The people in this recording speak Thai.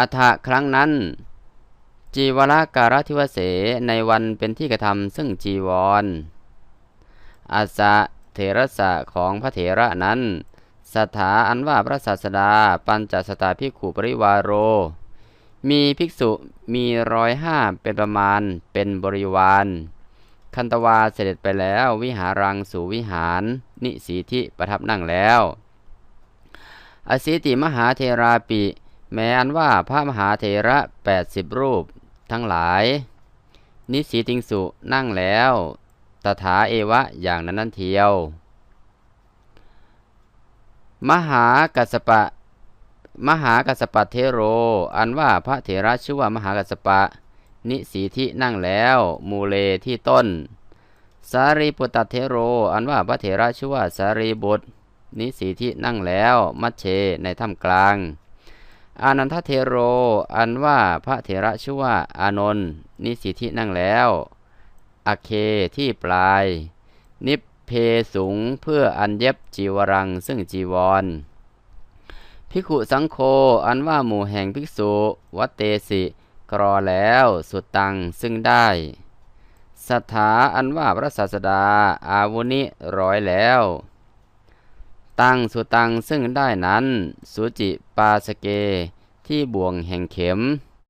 อัฐะครั้งนั้น จีวรการทิวเสในวันเป็นที่กระทำซึ่งจีวรอาสะเถระสะของพระเถระนั้นสถาอันว่าพระศาสดาปัญจสตาภิกขุปริวารโร มีภิกษุมีร้อยห้าเป็นประมาณเป็นบริวาร คันตวาเสด็จไปแล้ววิหารังสู่วิหาร นิสีทิประทับนั่งแล้ว อสิติมหาเทราปิ แม้อันว่าพระมหาเทระแปดสิบรูปทั้งหลาย นิสีติงสุนั่งแล้วตถาเอวะอย่างนั้นนั่นเทียว มหากัสปะ มหากัสปะเทโร อันว่าพระเถระชื่อว่ามหากัสปะ นิสีทินั่งแล้วมูเลที่ต้น สารีปุตตเทโร อันว่าพระเถระชื่อว่าสารีบุตร นิสีทินั่งแล้วมัชเชในถ้ำกลาง อานันทเทโร อันว่าพระเถระชื่อว่าอานนท์นิสิทินั่งแล้วอเคที่ปลาย นิเพสูงเพื่ออันเย็บจีวรังซึ่งจีวร ภิกขุสังโฆอันว่าหมู่แห่งภิกษุวัตเตสิกรอแล้วสุดตังซึ่งได้สถาอันว่าพระศาสดาอาวุนิร้อยแล้ว ตังสุตังซึ่งได้นั้น สุจิปาสเก ที่บ่วงแห่งเข็ม